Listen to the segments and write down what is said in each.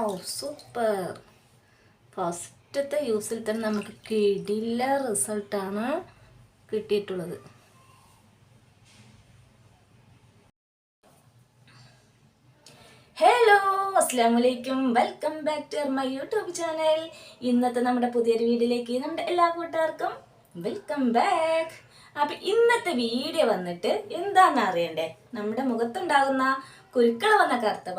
Wow super ഫസ്റ്റത്തെ യൂസിൽ തന്നെ നമുക്ക് കിടില റിസൾട്ടാണ് കിട്ടിയിട്ടുള്ളത്. ഹലോ അസ്സാം വലൈക്കും welcome back to my YouTube channel ഇന്നത്തെ നമ്മുടെ പുതിയൊരു വീഡിയോയിലേക്ക് നമ്മുടെ എല്ലാ കൂട്ടുകാർക്കും വെൽക്കം ബാക്ക് അപ്പം ഇന്നത്തെ വീഡിയോ വന്നിട്ട് എന്താണെന്ന് അറിയണ്ടേ? നമ്മുടെ മുഖത്തുണ്ടാകുന്ന കുരുക്കൾ വന്ന കറുത്ത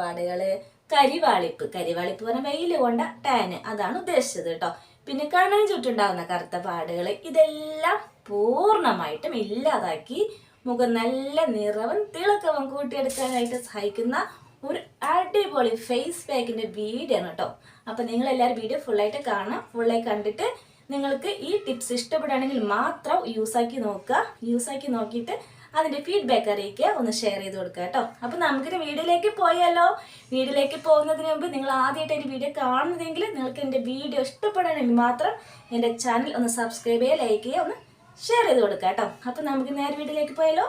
കരിവാളിപ്പ്. കരിവാളിപ്പ് പറഞ്ഞാൽ വെയിൽ കൊണ്ട ടാന് അതാണ് ഉദ്ദേശിച്ചത് കേട്ടോ. പിന്നെ കണ്ണിന് ചുറ്റുണ്ടാകുന്ന കറുത്ത പാടുകൾ ഇതെല്ലാം പൂർണമായിട്ടും ഇല്ലാതാക്കി മുഖം നല്ല നിറവും തിളക്കവും കൂട്ടിയെടുക്കാനായിട്ട് സഹായിക്കുന്ന ഒരു അടിപൊളി ഫേസ് പാക്കിന്റെ വീഡിയോ ആണ് കേട്ടോ. അപ്പൊ നിങ്ങൾ എല്ലാവരും വീഡിയോ ഫുള്ളായിട്ട് കാണാം ഫുള്ളായി കണ്ടിട്ട് നിങ്ങൾക്ക് ഈ ടിപ്സ് ഇഷ്ടപ്പെടുകയാണെങ്കിൽ മാത്രം യൂസ് ആക്കി നോക്കുക. യൂസ് ആക്കി നോക്കിയിട്ട് അതിന്റെ ഫീഡ്ബാക്ക് അറിയിക്കുക. ഒന്ന് ഷെയർ ചെയ്ത് കൊടുക്കുക കേട്ടോ. അപ്പൊ നമുക്കിത് വീഡിയോയിലേക്ക് പോയാലോ? വീഡിയോയിലേക്ക് പോകുന്നതിന് മുമ്പ് നിങ്ങൾ ആദ്യമായിട്ട് എന്റെ വീഡിയോ കാണുന്നതെങ്കിൽ നിങ്ങൾക്ക് എന്റെ വീഡിയോ ഇഷ്ടപ്പെടണമെങ്കിൽ മാത്രം എന്റെ ചാനൽ ഒന്ന് സബ്സ്ക്രൈബ് ചെയ്യുക ലൈക്ക് ചെയ്യുക ഒന്ന് ഷെയർ ചെയ്ത് കൊടുക്കുക കേട്ടോ. അപ്പൊ നമുക്ക് നേരെ വീഡിയോയിലേക്ക് പോയാലോ?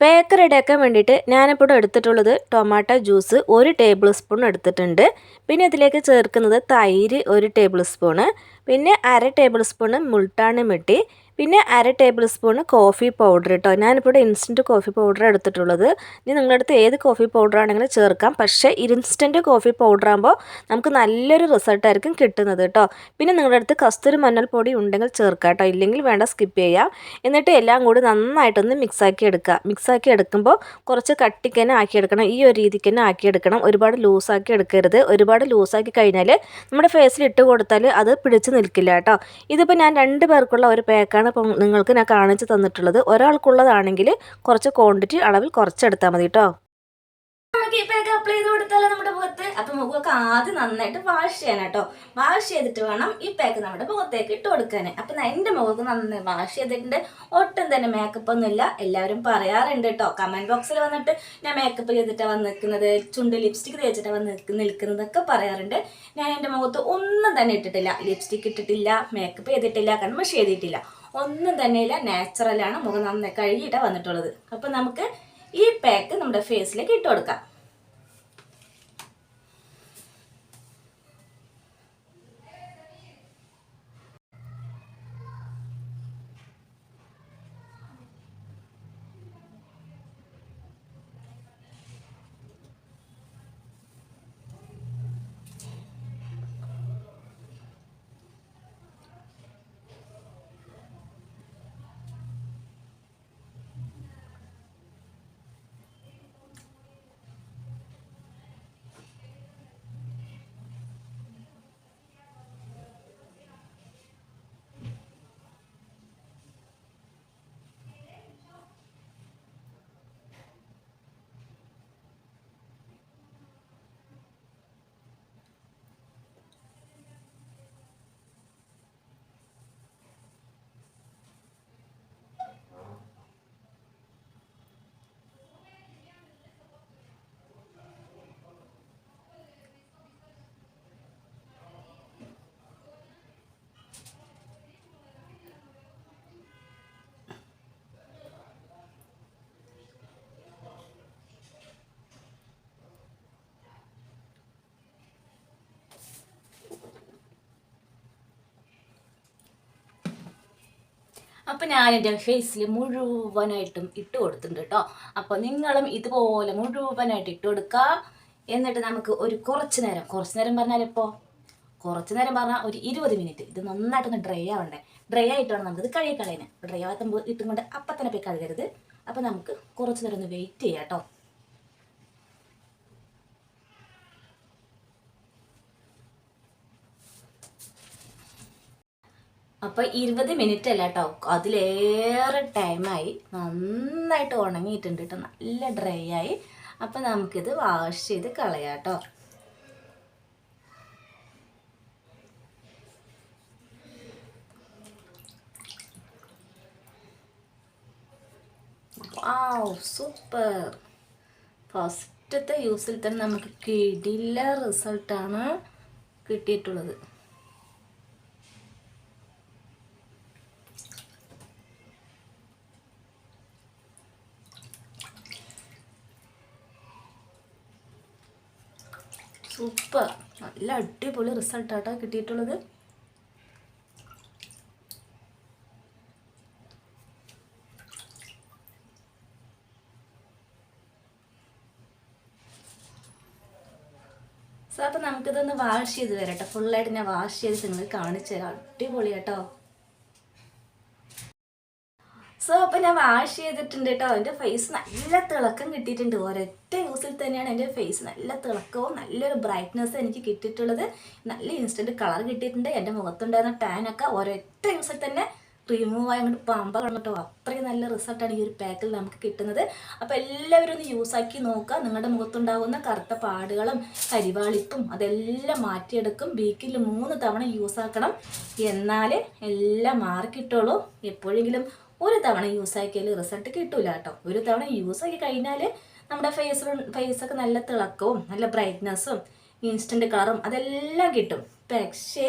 പേക്ക് റെഡിയാക്കാൻ വേണ്ടിയിട്ട് ഞാനിപ്പോൾ എടുത്തിട്ടുള്ളത് ടൊമാറ്റോ ജ്യൂസ് ഒരു ടേബിൾ സ്പൂൺ എടുത്തിട്ടുണ്ട്. പിന്നെ ഇതിലേക്ക് ചേർക്കുന്നത് തൈര് ഒരു ടേബിൾ സ്പൂണ് പിന്നെ അര ടേബിൾ സ്പൂണ് മുൾട്ടാണ് മിട്ടി. പിന്നെ അര ടേബിൾ സ്പൂൺ കോഫി പൗഡർ കേട്ടോ ഞാനിപ്പോൾ ഇൻസ്റ്റന്റ് കോഫി പൗഡർ എടുത്തിട്ടുള്ളത്. ഇനി നിങ്ങളുടെ അടുത്ത് ഏത് കോഫി പൗഡർ ആണെങ്കിലും ചേർക്കാം. പക്ഷേ ഇൻസ്റ്റന്റ് കോഫി പൗഡർ ആകുമ്പോൾ നമുക്ക് നല്ലൊരു റിസൾട്ടായിരിക്കും കിട്ടുന്നത് കേട്ടോ. പിന്നെ നിങ്ങളുടെ അടുത്ത് കസ്തൂരി മഞ്ഞൾപ്പൊടി ഉണ്ടെങ്കിൽ ചേർക്കാം കേട്ടോ. ഇല്ലെങ്കിൽ വേണ്ട സ്കിപ്പ് ചെയ്യാം. എന്നിട്ട് എല്ലാം കൂടി നന്നായിട്ടൊന്ന് മിക്സാക്കി എടുക്കുക. മിക്സാക്കി എടുക്കുമ്പോൾ കുറച്ച് കട്ടിക്ക് തന്നെ ആക്കിയെടുക്കണം ഈ ഒരു രീതിക്ക് തന്നെ ആക്കിയെടുക്കണം ഒരുപാട് ലൂസാക്കി എടുക്കരുത്. ഒരുപാട് ലൂസാക്കി കഴിഞ്ഞാൽ നമ്മുടെ ഫേസിൽ ഇട്ട് കൊടുത്താൽ അത് പിടിച്ച് നിൽക്കില്ല കേട്ടോ. ഇതിപ്പോൾ ഞാൻ രണ്ട് പേർക്കുള്ള ഒരു പാക്കാണ് ഇപ്പം നിങ്ങൾക്ക് ഞാൻ കാണിച്ച് തന്നിട്ടുള്ളത്. ഒരാൾക്കുള്ളതാണെങ്കിൽ കുറച്ച് ക്വാണ്ടിറ്റി അളവിൽ കുറച്ചെടുത്താൽ മതി കേട്ടോ നമുക്ക് ഈ പേക്ക് അപ്ലൈ ചെയ്ത് കൊടുത്താലോ നമ്മുടെ മുഖത്ത്? അപ്പൊ മുഖമൊക്കെ ആദ്യം നന്നായിട്ട് വാഷ് ചെയ്യണം കേട്ടോ വാഷ് ചെയ്തിട്ട് വേണം ഈ പാക്ക് നമ്മുടെ മുഖത്തേക്ക് ഇട്ട് കൊടുക്കാൻ. അപ്പൊ എന്റെ മുഖത്ത് നന്നായി വാഷ് ചെയ്തിട്ടുണ്ട്. ഒട്ടും തന്നെ മേക്കപ്പ് ഒന്നും എല്ലാവരും പറയാറുണ്ട് കേട്ടോ കമന്റ് ബോക്സിൽ വന്നിട്ട് ഞാൻ മേക്കപ്പ് ചെയ്തിട്ടാണ് വന്ന് നിൽക്കുന്നത്. ചുണ്ട് ലിപ്സ്റ്റിക് തേച്ചിട്ടാണ് വന്ന് നിൽക്കുന്ന- നിൽക്കുന്നതൊക്കെ പറയാറുണ്ട്. ഞാൻ എന്റെ മുഖത്ത് ഒന്നും തന്നെ ഇട്ടിട്ടില്ല. ലിപ്സ്റ്റിക് ഇട്ടിട്ടില്ല മേക്കപ്പ് ചെയ്തിട്ടില്ല കൺമഷ് ചെയ്തിട്ടില്ല. ഒന്നും തന്നെ തന്നെയില്ല നാച്ചുറലാണ് മുഖം നന്നായി കഴുകിയിട്ടാണ് വന്നിട്ടുള്ളത്. അപ്പം നമുക്ക് ഈ പാക്ക് നമ്മുടെ ഫേസിലേക്ക് ഇട്ട് കൊടുക്കാം. അപ്പം ഞാൻ എന്റെ ഫേസിൽ മുഴുവനായിട്ടും ഇട്ട് കൊടുത്തിട്ടുണ്ട് കേട്ടോ അപ്പോൾ നിങ്ങളും ഇതുപോലെ മുഴുവനായിട്ട് ഇട്ട് കൊടുക്കുക എന്നിട്ട് നമുക്ക് ഒരു കുറച്ച് നേരം കുറച്ച് നേരം പറഞ്ഞാൽ ഇപ്പോൾ കുറച്ച് നേരം പറഞ്ഞാൽ ഒരു ഇരുപത് മിനിറ്റ് ഇത് നന്നായിട്ടൊന്ന് ഡ്രൈ ആവണ്ടേ. ഡ്രൈ ആയിട്ടാണ് നമുക്കിത് കഴുകി കളയുന്നത്. ഡ്രൈ ആകുമ്പോൾ ഇട്ടും കൊണ്ട് അപ്പം തന്നെ പോയി കഴുകരുത്. അപ്പോൾ നമുക്ക് കുറച്ച് നേരം ഒന്ന് വെയിറ്റ് ചെയ്യാം കേട്ടോ അപ്പൊ ഇരുപത് മിനിറ്റ് അല്ല കേട്ടോ അതിലേറെ ടൈമായി നന്നായിട്ട് ഉണങ്ങിയിട്ടുണ്ട് കേട്ടോ നല്ല ഡ്രൈ ആയി. അപ്പൊ നമുക്കിത് വാഷ് ചെയ്ത് കളയാം കേട്ടോ സൂപ്പർ ഫസ്റ്റത്തെ യൂസിൽ തന്നെ നമുക്ക് കിടില റിസൾട്ടാണ് കിട്ടിയിട്ടുള്ളത്. സൂപ്പർ. നല്ല അടിപൊളി റിസൾട്ടാട്ടോ കിട്ടിയിട്ടുള്ളത്. സോ അപ്പോൾ നമുക്കിതൊന്ന് വാഷ് ചെയ്ത് വരട്ടെ. ഫുള്ളായിട്ട് ഞാൻ വാഷ് ചെയ്ത് നിങ്ങൾ കാണിച്ചു തരാം. അടിപൊളി കേട്ടോ സോ അപ്പോൾ ഞാൻ വാഷ് ചെയ്തിട്ടുണ്ട് കേട്ടോ എന്റെ ഫേസ് നല്ല തിളക്കം കിട്ടിയിട്ടുണ്ട്. ഒരൊറ്റ യൂസിൽ തന്നെയാണ് എന്റെ ഫേസ് നല്ല തിളക്കവും നല്ലൊരു ബ്രൈറ്റ്നെസ് എനിക്ക് കിട്ടിയിട്ടുള്ളത്. നല്ല ഇൻസ്റ്റന്റ് കളർ കിട്ടിയിട്ടുണ്ട്. എന്റെ മുഖത്തുണ്ടായിരുന്ന ടാനൊക്കെ ഒരൊറ്റ യൂസിൽ തന്നെ റിമൂവ് ആയി അങ്ങോട്ട് പാമ്പ കണ്ടിട്ടോ അത്രയും നല്ല റിസൾട്ടാണ് ഈ ഒരു പാക്കിൽ നമുക്ക് കിട്ടുന്നത്. അപ്പോൾ എല്ലാവരും ഒന്ന് യൂസ് ആക്കി നോക്കുക. നിങ്ങളുടെ മുഖത്തുണ്ടാകുന്ന കറുത്ത പാടുകളും കരിവാളിപ്പും അതെല്ലാം മാറ്റിയെടുക്കും. വീക്കിൽ മൂന്ന് തവണ യൂസ് ആക്കണം. എന്നാലേ എല്ലാം മാറി കിട്ടുള്ളൂ എപ്പോഴെങ്കിലും ഒരു തവണ യൂസ് ആക്കിയാൽ റിസൾട്ട് കിട്ടൂല കേട്ടോ. ഒരു തവണ യൂസ് ആക്കി കഴിഞ്ഞാൽ നമ്മുടെ ഫേസ് ഫേസൊക്കെ നല്ല തിളക്കവും നല്ല ബ്രൈറ്റ്നസ്സും ഇൻസ്റ്റന്റ് കളറും അതെല്ലാം കിട്ടും. പക്ഷേ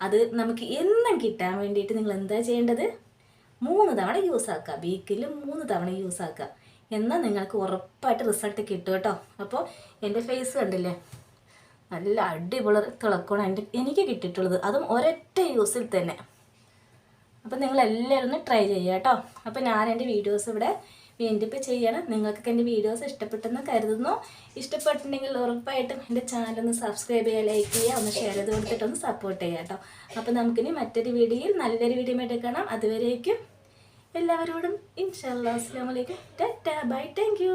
അത് നമുക്ക് എന്നും കിട്ടാൻ വേണ്ടിയിട്ട് നിങ്ങൾ എന്താ ചെയ്യേണ്ടത്? മൂന്ന് തവണ യൂസ് ആക്കുക. വീക്കിൽ മൂന്ന് തവണ യൂസ് ആക്കുക. എന്നാൽ നിങ്ങൾക്ക് ഉറപ്പായിട്ട് റിസൾട്ട് കിട്ടും കേട്ടോ. അപ്പോൾ എന്റെ ഫേസ് കണ്ടില്ലേ? നല്ല അടിപൊളി തിളക്കമാണ് എന്റെ എനിക്ക് കിട്ടിയിട്ടുള്ളത്. അതും ഒരൊറ്റ യൂസിൽ തന്നെ. അപ്പം നിങ്ങൾ എല്ലാവരും ഒന്ന് ട്രൈ ചെയ്യുക കേട്ടോ അപ്പം ഞാൻ എന്റെ വീഡിയോസ് ഇവിടെ വീണ്ടും ചെയ്യണം. നിങ്ങൾക്കൊക്കെ എന്റെ വീഡിയോസ് ഇഷ്ടപ്പെട്ടെന്ന് കരുതുന്നു. ഇഷ്ടപ്പെട്ടിട്ടുണ്ടെങ്കിൽ ഉറപ്പായിട്ടും എന്റെ ചാനൽ ഒന്ന് സബ്സ്ക്രൈബ് ചെയ്യുക ലൈക്ക് ചെയ്യുക ഒന്ന് ഷെയർ ചെയ്ത് കൊടുത്തിട്ട് ഒന്ന് സപ്പോർട്ട് ചെയ്യുക കേട്ടോ അപ്പം നമുക്കിനി മറ്റൊരു വീഡിയോയിൽ നല്ലൊരു വീഡിയോ എടുക്കണം അതുവരേക്കും എല്ലാവരോടും ഇൻഷാല്ലാ അസ്സാം ടാ ബൈ താങ്ക്